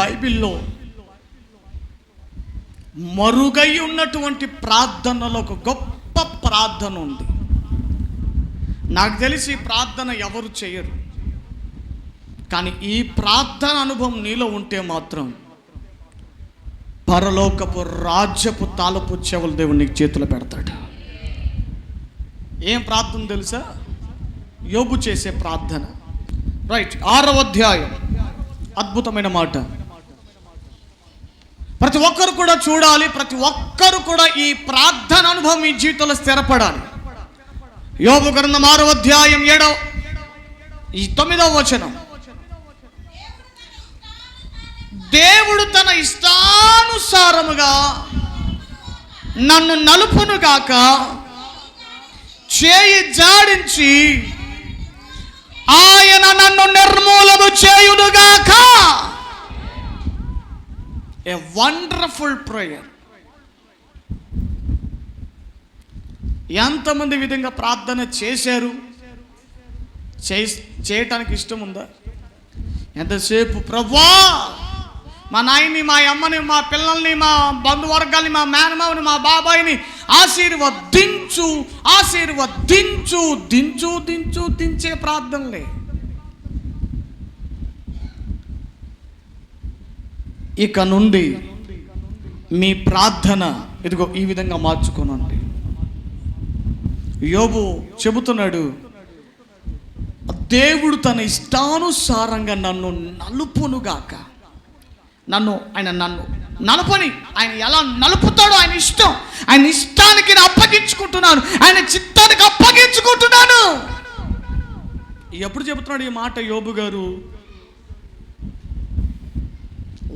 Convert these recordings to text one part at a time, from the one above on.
బైబిల్లో మరుగై ఉన్నటువంటి ప్రార్థనలో ఒక గొప్ప ప్రార్థన ఉంది. నాకు తెలిసి ఈ ప్రార్థన ఎవరు చేయరు. కానీ ఈ ప్రార్థన అనుభవం నీలో ఉంటే మాత్రం పరలోకపు రాజ్యపు తాలపు చెవులు దేవుడు నీకు చేతులు పెడతాడు. ఏం ప్రార్థన తెలుసా? యోగు చేసే ప్రార్థన. రైట్ ఆరవ అధ్యాయం. అద్భుతమైన మాట. ప్రతి ఒక్కరు కూడా చూడాలి ప్రతి ఒక్కరు కూడా ఈ ప్రార్థన అనుభవం మీ జీవితంలో స్థిరపడాలి. యోగు గ్రంథం ఆరవ అధ్యాయం ఏడవ ఈ తొమ్మిదవ వచనం. దేవుడు తన ఇష్టానుసారముగా నన్ను నలుపును గాక చేయి జాడించి ఆయన నన్ను నిర్మూలము చేయునుగాక. ఏ వండర్ఫుల్ ప్రేయర్ ఎంతమంది విధంగా ప్రార్థన చేశారు? చే చేయటానికి ఇష్టం ఉందా? ఎంతసేపు? ప్రభా మా నాయని మా అమ్మని మా పిల్లల్ని మా బంధువర్గాల్ని మా మేనమావని మా బాబాయిని ఆశీర్వదించు ఆశీర్వదించు దించు దించు దించే ప్రార్థనలే. ఇక నుండి మీ ప్రార్థన ఇదిగో ఈ విధంగా మార్చుకోనండి. యోబు చెబుతున్నాడు దేవుడు తన ఇష్టానుసారంగా నన్ను నలుపునుగాక. నన్ను ఆయన నన్ను నలుపని ఆయన ఎలా నలుపుతాడో ఆయన ఇష్టం. ఆయన ఇష్టానికి నేను అప్పగించుకుంటున్నాను. ఆయన చిత్తానికి అప్పగించుకుంటున్నాను. ఎప్పుడు చెబుతున్నాడు ఈ మాట యోబు గారు?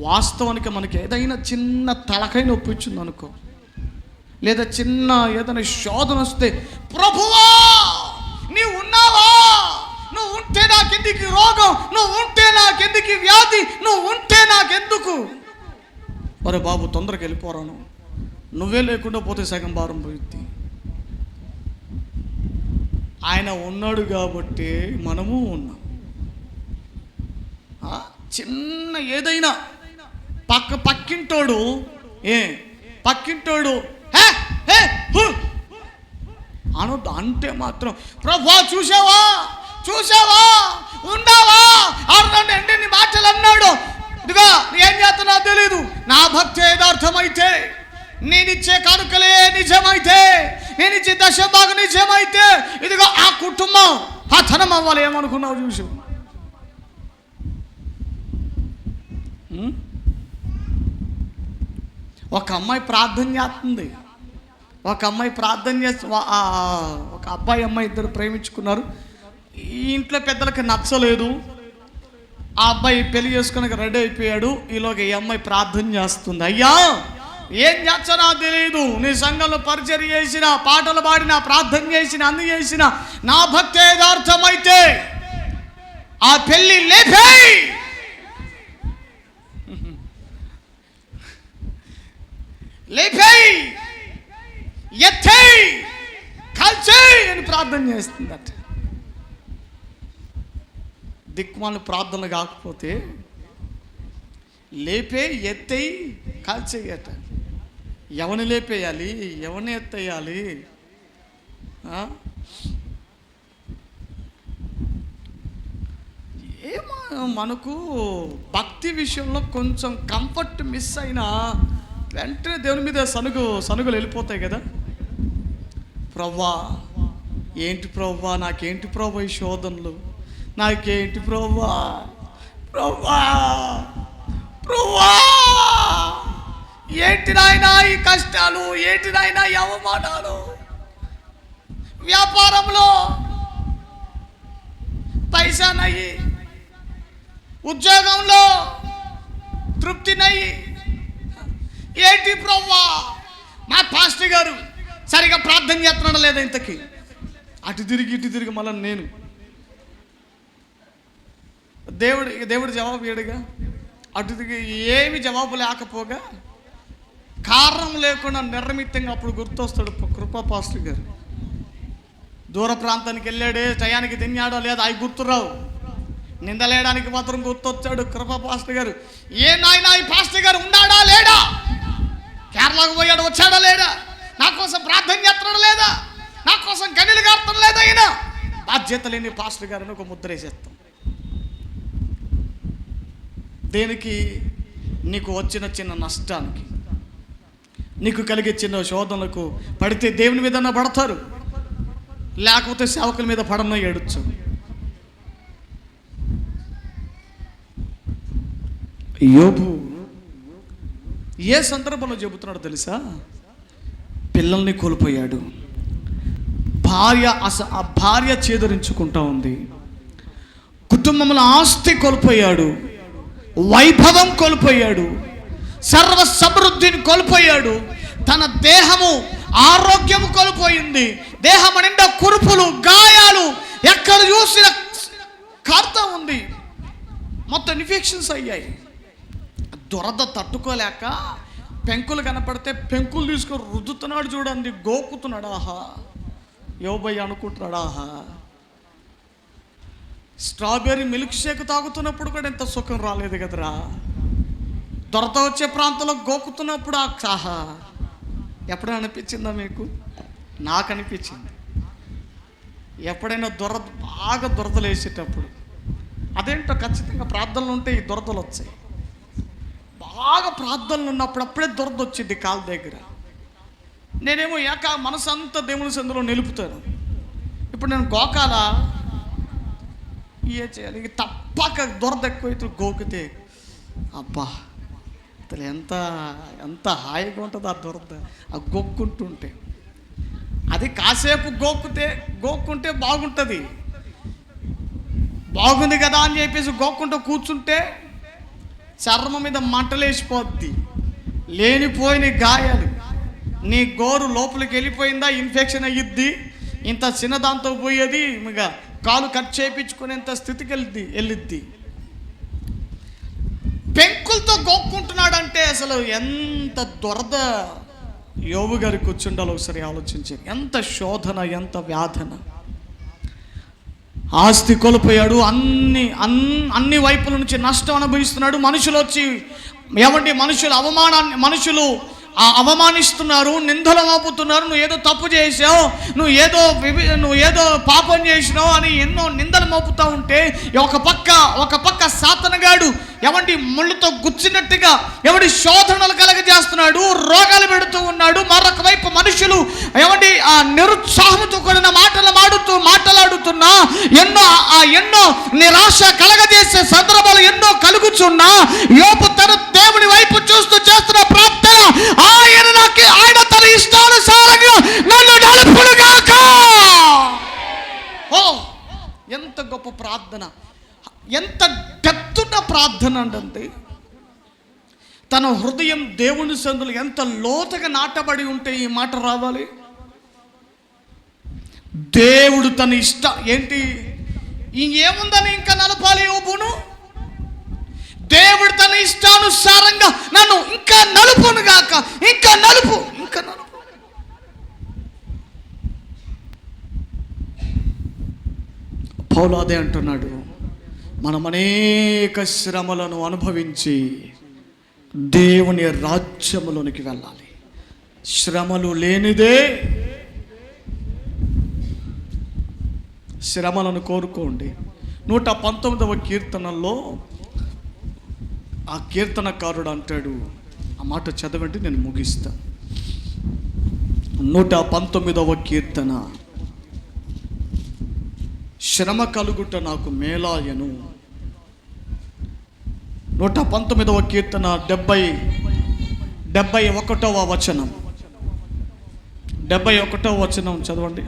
వాస్తవానికి మనకి ఏదైనా చిన్న తలకై నొప్పి వచ్చింది అనుకో. లేదా చిన్న ఏదైనా శోధన వస్తే ప్రభువా నీవు ఉన్నావా? నువ్వు ఉంటే నాకెందుకు రోగం? నువ్వు ఉంటే నాకెందుకు వ్యాధి? నువ్వు ఉంటే నాకెందుకు? అరే బాబు తొందరగా వెళ్ళిపోరాను నువ్వే. లేకుండా పోతే సగం భారం పోయింది ఆయన ఉన్నాడు కాబట్టి మనము ఉన్నాం. చిన్న ఏదైనా పక్క పక్కింటోడు ఏ పక్కింటోడు హే హే హు. అనొద్దు అంటే మాత్రం ప్రభా చూసావా చూసావా ఉన్నావా? అన్నాడు అంటే నీ మాటలు అన్నాడు ఇదిగా ఏం చేస్తున్నా తెలీదు. నా భక్తి యథార్థమైతే నేనిచ్చే కానుకలే నిజమైతే నేనిచ్చే దశభాగం నిజమైతే ఇదిగో ఆ కుటుంబం హతనం అవ్వాలి. ఏమనుకున్నావు చూసు ఒక అమ్మాయి ప్రార్థన చేస్తుంది. ఒక అమ్మాయి ప్రార్థన చేస్తు ఒక అబ్బాయి అమ్మాయి ఇద్దరు ప్రేమించుకున్నారు. ఈ ఇంట్లో పెద్దలకు నచ్చలేదు. ఆ అబ్బాయి పెళ్ళి చేసుకుని రెడీ అయిపోయాడు. ఈలోగా ఈ అమ్మాయి ప్రార్థన చేస్తుంది. అయ్యా ఏం చేస్తానో తెలియదు నీ సంఘంలో పరిచయం చేసిన పాటలు పాడిన ప్రార్థన చేసిన అన్ని చేసిన నా భక్తి యథార్థమైతే ఆ పెళ్ళి లేపేయ్! లేపేయ్ ఎత్తేయ్ కాల్చేయ్ అని ప్రార్థన చేస్తుందట. దిక్మాలు ప్రార్థన కాకపోతే లేపే ఎత్తేయి కాల్చేయట. ఎవని లేపేయాలి? ఎవరిని ఎత్తేయాలి? ఏమో మనకు భక్తి విషయంలో కొంచెం కంఫర్ట్ మిస్ అయినా వెంటనే దేవుని మీద సనుగు సనుగులు వెళ్ళిపోతాయి కదా. ప్రవ్వా ఏంటి ప్రవ్వా నాకేంటి ప్రవ్వా ఈ శోధనలు? నాకేంటి ప్రవ్వా? ప్రవ్వా ప్రవ్వా! ఏంటి నాయనా ఈ కష్టాలు? ఏంటి నాయనా ఈ అవమానాలు? వ్యాపారంలో పైసా నయ్యి ఉద్యోగంలో తృప్తి నయ్యి ఏంటి ప్రవ్వా మా పాస్టర్ గారు సరిగా ప్రార్థన చేస్తున్నాడు లేదా ఇంతకి? అటు తిరిగి ఇటు తిరిగి మళ్ళీ నేను. దేవుడు దేవుడు జవాబు ఏడుగా అటు తిరిగి ఏమి జవాబు లేకపోగా కారణం లేకుండా నిర్మితంగా అప్పుడు గుర్తొస్తాడు కృపా పాస్టర్ గారు. దూర ప్రాంతానికి వెళ్ళాడే టయానికి తిన్నాడో లేదా అవి గుర్తురావు. నిందలేయడానికి మాత్రం గుర్తొచ్చాడు కృపా పాస్టర్ గారు. ఏ నాయనా ఈ పాస్టర్ గారు ఉన్నాడా లేడా? కేరళకు పోయాడు వచ్చాడా లేడా? నా కోసం ప్రార్థన చేస్తాడు లేదా? నా కోసం గనిలు కారుతాడు లేదా ఆయన బాధ్యత లేని పాస్టర్ గారిని ఒక ముద్ర వేసేస్తాం. దేనికి? నీకు వచ్చిన చిన్న నష్టానికి. నీకు కలిగే చిన్న శోధనలకు పడితే దేవుని మీద పడతారు. లేకపోతే సేవకుల మీద పడనో ఏడొచ్చు యోబు ఏ సందర్భంలో చెబుతున్నాడో తెలుసా? పిల్లల్ని కోల్పోయాడు. భార్య అస ఆ భార్య చేదరించుకుంటా ఉంది. కుటుంబంలో ఆస్తి కోల్పోయాడు. వైభవం కోల్పోయాడు. సర్వ సమృద్ధిని కోల్పోయాడు. తన దేహము ఆరోగ్యము కోల్పోయింది. దేహం నిండా కురుపులు గాయాలు ఎక్కడ చూసిన కార్త ఉంది. మొత్తం ఇన్ఫెక్షన్స్ అయ్యాయి. దురద తట్టుకోలేక పెంకులు కనపడితే పెంకులు తీసుకొని రుద్దుతున్నాడు చూడండి గోకుతున్నాడు ఆహా. యోబయ్య అనుకుంటున్నాడు ఆహా. స్ట్రాబెర్రీ మిల్క్ షేక్ తాగుతున్నప్పుడు కూడా ఇంత సుఖం రాలేదు కదరా. దొరత వచ్చే ప్రాంతంలో గోకుతున్నప్పుడు ఆ ఆహా. ఎప్పుడు అనిపించిందా మీకు? నాకు అనిపించింది. ఎప్పుడైనా దొరద బాగా దురదలు వేసేటప్పుడు. అదేంటో ఖచ్చితంగా ప్రార్థనలు ఉంటే ఈ దురదలు వచ్చాయి. బాగా ప్రార్థనలు ఉన్నప్పుడు అప్పుడే దొరద వచ్చింది కాలు దగ్గర. నేనేమో ఏక మనసు దేవుని సందులో నిలుపుతాను. ఇప్పుడు నేను గోకాల ఏ చేయాలి? ఇక తప్పక దొరద ఎక్కువైతే గోకితే అబ్బా అసలు ఎంత ఎంత హాయిగా ఉంటుంది ఆ దురద. ఆ గోక్కుంటుంటే. అది కాసేపు గోక్కుతే గోక్కుంటే బాగుంటుంది. బాగుంది కదా అని చెప్పేసి గోక్కుంటూ కూర్చుంటే చర్మం మీద మంటలేసిపోద్ది. లేనిపోయిన గాయాలు. నీ గోరు లోపలికి వెళ్ళిపోయిందా? ఇన్ఫెక్షన్ అయ్యిద్ది. ఇంత చిన్నదాంతో పోయేది ఇక కాలు కట్ చేయించుకునేంత స్థితికి వెళ్ళిద్ది వెళ్ళిద్ది. పెంకులతో గోక్కుంటున్నాడంటే అసలు ఎంత దొరద. యోగు గారి కూర్చుండాలో ఒకసారి ఆలోచించారు ఎంత శోధన ఎంత వ్యాధన. ఆస్తి కోల్పోయాడు అన్ని అన్ అన్ని వైపుల నుంచి నష్టం అనుభవిస్తున్నాడు. మనుషులు వచ్చి ఏమంటే మనుషులు అవమానాన్ని మనుషులు అవమానిస్తున్నారు నిందలు మోపుతున్నారు నువ్వు ఏదో తప్పు చేసావు నువ్వు ఏదో వివి నువ్వు ఏదో పాపం చేసినావు అని ఎన్నో నిందలు మోపుతూ ఉంటే ఒక పక్క ఒక పక్క సాతనగాడు ఎవంటి ముళ్ళుతో గుచ్చినట్టుగా ఎవడి శోధనలు కలగజేస్తున్నాడు రోగాలు పెడుతూ ఉన్నాడు మరొక వైపు మనుషులు ఎవడి ఆ నిరుత్సాహంతో కూడిన మాటలు మాడుతూ మాటలాడుతున్నా ఎన్నో ఆ ఎన్నో నిరాశ కలగజేసే సందర్భాలు ఎన్నో కలుగుచున్నా యోపు తన దేవుని వైపు చూస్తూ చేస్తున్న ప్రార్థన ఆయన నాకు ఆయన తన ఇష్టానుసారంగా నన్ను నలుపుడుగాక ఓ ఎంత గొప్ప ప్రార్థన. ఎంత డెప్తున్న ప్రార్థన అంటే తన హృదయం దేవుని సందులు ఎంత లోతుగా నాటబడి ఉంటే ఈ మాట రావాలి? దేవుడు తన ఇష్ట ఏంటి? ఇంకేముందని ఇంకా నలపాలి యోబును దేవుడు తన ఇష్టానుసారంగా నన్ను ఇంకా నలుపును గాక ఇంకా నలుపు ఇంకా నలుపు. పౌలు అదే అంటున్నాడు మనం అనేక శ్రమలను అనుభవించి దేవుని రాజ్యములోనికి వెళ్ళాలి. శ్రమలు లేనిదే శ్రమలను కోరుకోండి. నూట పంతొమ్మిదవ కీర్తనల్లో ఆ కీర్తనకారుడు అంటాడు ఆ మాట చదవండి నేను ముగిస్తా. నూట పంతొమ్మిదవ కీర్తన. శ్రమ కలుగుట నాకు మేలాయను. నూట పంతొమ్మిదవ కీర్తన డెబ్బై డెబ్బై ఒకటవ వచనం. డెబ్బై ఒకటవ వచనం చదవండి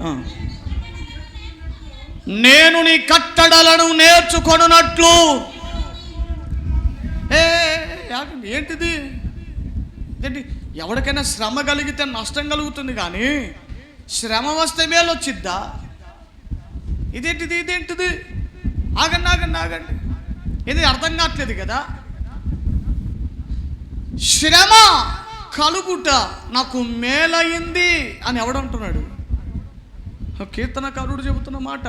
నేను నీ కట్టడలను నేర్చుకొనున్నట్లు ఏ ఆగండి, ఏంటిది? ఏంటి? ఎవరికైనా శ్రమ కలిగితే నష్టం కలుగుతుంది కానీ శ్రమ వస్తే మేలు వచ్చిద్దా? ఇదేంటిది ఇదేంటిది? ఆగండి ఆగండి ఆగండి. ఇది అర్థం కావట్లేదు కదా? శ్రమ కలుగుట నాకు మేలయింది అని ఎవడంటున్నాడు కీర్తనకారుడు చెబుతున్న మాట.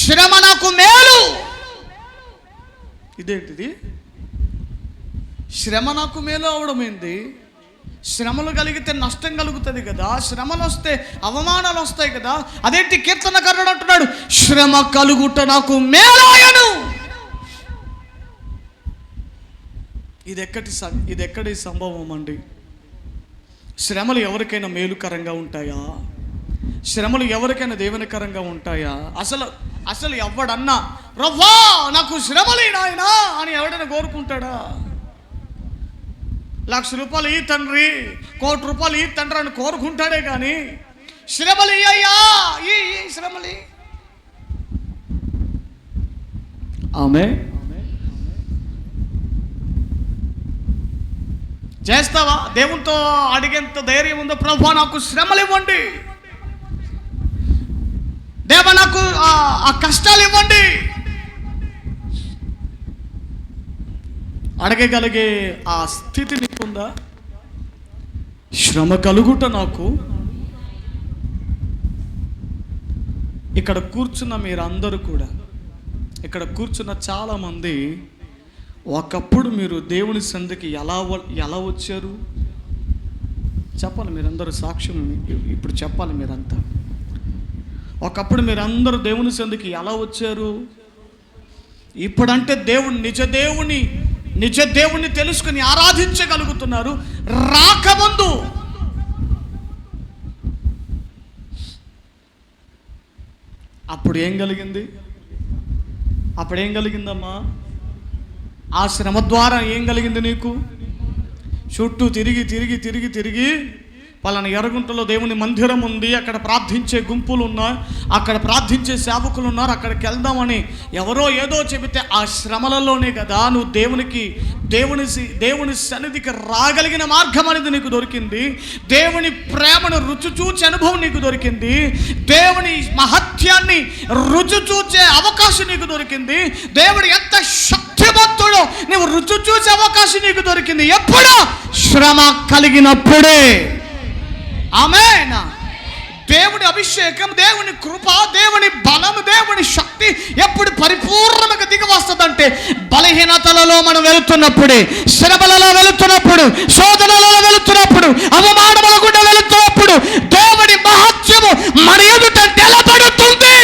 శ్రమ నాకు మేలు! ఇదేంటిది? శ్రమ నాకు మేలు అవడం ఏంది శ్రమలు కలిగితే నష్టం కలుగుతుంది కదా? శ్రమలు వస్తే అవమానాలు వస్తాయి కదా? అదేంటి కీర్తనకరుడు అంటున్నాడు శ్రమ కలుగుట నాకు మేలాయను ఇది ఎక్కడి సం- ఇది ఎక్కడి సంభవం అండి? శ్రమలు ఎవరికైనా మేలుకరంగా ఉంటాయా? శ్రమలు ఎవరికైనా దేవునికరంగా ఉంటాయా? అసలు అసలు ఎవడన్నా రవ్వా నాకు శ్రమలే నాయనా అని ఎవడైనా కోరుకుంటాడా? లక్ష రూపాయలు ఈ తండ్రి కోటి రూపాయలు ఈ తండ్రి అని కోరుకుంటాడే కానీ శ్రమలు అయ్యా ఈ శ్రమలి. ఆమె? చేస్తావా? దేవునితో అడిగేంత ధైర్యం ఉందో ప్రభా నాకు శ్రమలు ఇవ్వండి. దేవ నాకు ఆ కష్టాలు ఇవ్వండి. అడగగలిగే ఆ స్థితి నీకుందా? శ్రమ కలుగుట నాకు. ఇక్కడ కూర్చున్న మీరందరూ కూడా ఇక్కడ కూర్చున్న చాలామంది ఒకప్పుడు మీరు దేవుని సంధికి ఎలా ఎలా వచ్చారు? చెప్పాలి మీరందరూ సాక్ష్యం ఇప్పుడు చెప్పాలి మీరంతా. ఒకప్పుడు మీరందరూ దేవుని సంధికి ఎలా వచ్చారు? ఇప్పుడంటే దేవుని నిజ దేవుని నిజ దేవుణ్ణి తెలుసుకుని ఆరాధించగలుగుతున్నారు. రాకముందు అప్పుడు ఏం కలిగింది? అప్పుడు ఏం కలిగిందమ్మా? ఆ శ్రమ ద్వారా ఏం కలిగింది నీకు? చుట్టూ తిరిగి తిరిగి తిరిగి తిరిగి పలానా ఎర్రగుంటలో దేవుని మందిరం ఉంది అక్కడ ప్రార్థించే గుంపులు ఉన్నాయి అక్కడ ప్రార్థించే సేవకులు ఉన్నారు అక్కడికి వెళ్దామని ఎవరో ఏదో చెబితే ఆ శ్రమలలోనే కదా నువ్వు దేవునికి దేవుని దేవుని సన్నిధికి రాగలిగిన మార్గం అనేది నీకు దొరికింది దేవుని ప్రేమను రుచి చూచే అనుభవం నీకు దొరికింది దేవుని మహత్యాన్ని రుచి చూచే అవకాశం నీకు దొరికింది దేవుడు ఎంత శక్తివంతుడో నువ్వు రుచి చూసే అవకాశం నీకు దొరికింది ఎప్పుడో శ్రమ కలిగినప్పుడే. ఆమెన్. దేవుని అభిషేకం దేవుని కృప దేవుని బలం దేవుని శక్తి ఎప్పుడు పరిపూర్ణంగా దిగి వస్తుందంటే బలహీనతలలో మనం వెళుతున్నప్పుడే శ్రమలలో వెళుతున్నప్పుడు శోధనలలో వెళుతున్నప్పుడు అవమానముల గుండా వెళుతున్నప్పుడు దేవుని మహత్యము మన ఎదుట నిలబడుతుంది.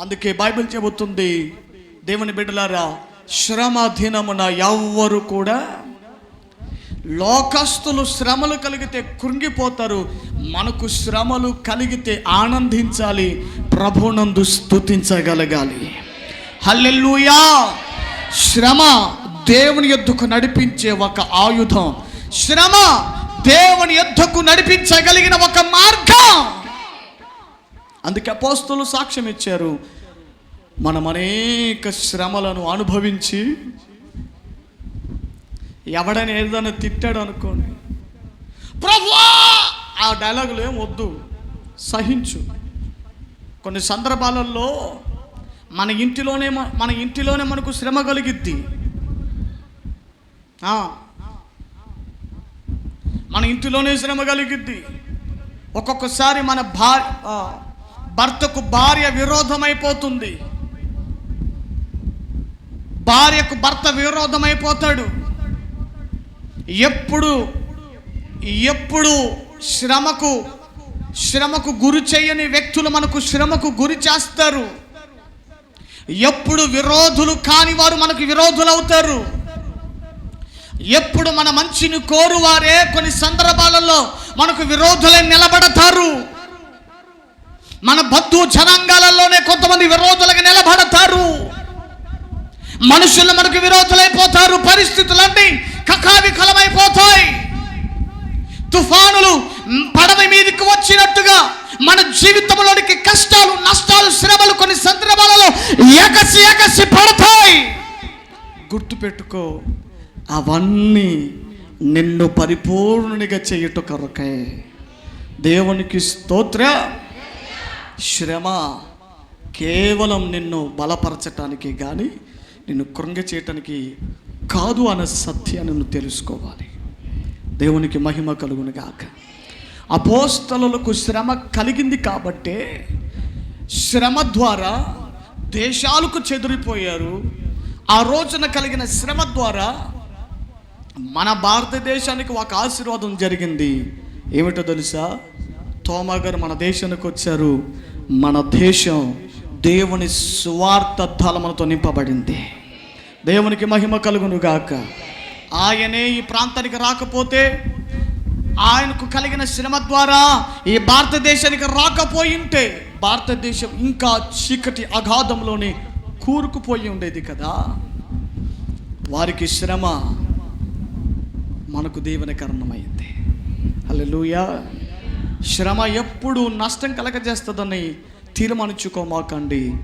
అందుకే బైబిల్ చెబుతుంది దేవుని బిడ్డలారా శ్రమ దినమున ఎవ్వరు కూడా లోకస్తులు శ్రమలు కలిగితే కృంగిపోతారు. మనకు శ్రమలు కలిగితే ఆనందించాలి. ప్రభునందు స్తుతించగలగాలి. హల్లెల్లుయా శ్రమ దేవుని ఎద్దుకు నడిపించే ఒక ఆయుధం. శ్రమ దేవుని ఎద్దుకు నడిపించగలిగిన ఒక మార్గం. అందుకే అపోస్తులు సాక్ష్యం ఇచ్చారు మనం అనేక శ్రమలను అనుభవించి ఎవడని ఏదైనా తిట్టాడు అనుకోండి. ప్రభువా ఆ డైలాగులు ఏం వద్దు. సహించు. కొన్ని సందర్భాలలో మన ఇంటిలోనే మన ఇంటిలోనే మనకు శ్రమ కలిగిద్ది. మన ఇంటిలోనే శ్రమ కలిగిద్ది. ఒక్కొక్కసారి మన భార్య భర్తకు భార్య విరోధమైపోతుంది. భార్యకు భర్త విరోధమైపోతాడు. ఎప్పుడు ఎప్పుడు శ్రమకు శ్రమకు గురి చేయని వ్యక్తులు మనకు శ్రమకు గురి చేస్తారు. ఎప్పుడు విరోధులు కాని వారు మనకు విరోధులు అవుతారు. ఎప్పుడు మన మంచిని కోరువారే కొన్ని సందర్భాలలో మనకు విరోధులై నిలబడతారు. మన బద్దు జనాంగాలలోనే కొంతమంది విరోధులుగా నిలబడతారు. మనుషులు మనకు విరోధులైపోతారు. పరిస్థితులన్నీ కకావికలమైపోతాయి. తుఫానులు పడవ మీదకి వచ్చినట్టుగా మన జీవితంలోనికి కష్టాలు నష్టాలు శ్రమలు కొన్ని సందర్భాలలో ఎగసి ఎగసి పడతాయి. గుర్తుపెట్టుకో అవన్నీ నిన్ను పరిపూర్ణునిగా చేయుట కొరకే. దేవునికి స్తోత్ర. శ్రమ కేవలం నిన్ను బలపరచటానికి కానీ నిన్ను కృంగ చేయటానికి కాదు అన్న సత్యాన్ని నువ్వు తెలుసుకోవాలి. దేవునికి మహిమ కలుగును గాక. అపోస్తలకు శ్రమ కలిగింది కాబట్టే శ్రమ ద్వారా దేశాలకు చెదిరిపోయారు. ఆ రోజున కలిగిన శ్రమ ద్వారా మన భారతదేశానికి ఒక ఆశీర్వాదం జరిగింది. ఏమిటో తెలుసా? తోమా గారు మన దేశానికి వచ్చారు. మన దేశం దేవుని స్వార్థ తలములతో నింపబడింది. దేవునికి మహిమ కలుగును గాక. ఆయనే ఈ ప్రాంతానికి రాకపోతే ఆయనకు కలిగిన శ్రమ ద్వారా ఈ భారతదేశానికి రాకపోయింటే భారతదేశం ఇంకా చీకటి అగాధంలోనే కూరుకుపోయి ఉండేది కదా. వారికి శ్రమ మనకు దేవుని కారణమైంది. హల్లెలూయా. శ్రమ ఎప్పుడు నష్టం కలగజేస్తుందని తీర్మానించుకోమాకండి.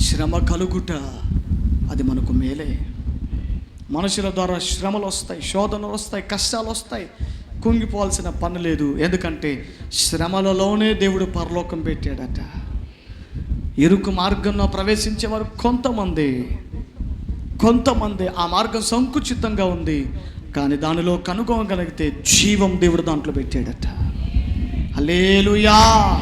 శ్రమ కలుగుట అది మనకు మేలే. మనుషుల ద్వారా శ్రమలు వస్తాయి శోధనలు వస్తాయి కష్టాలు వస్తాయి. కుంగిపోవాల్సిన పని లేదు. ఎందుకంటే శ్రమలలోనే దేవుడు పరలోకం పెట్టాడట. ఇరుకు మార్గంలో ప్రవేశించేవారు కొంతమంది. కొంతమంది ఆ మార్గం సంకుచితంగా ఉంది. కానీ దానిలో కనుగొనగలిగితే జీవం దేవుడు దాంట్లో పెట్టాడట. అలేలుయా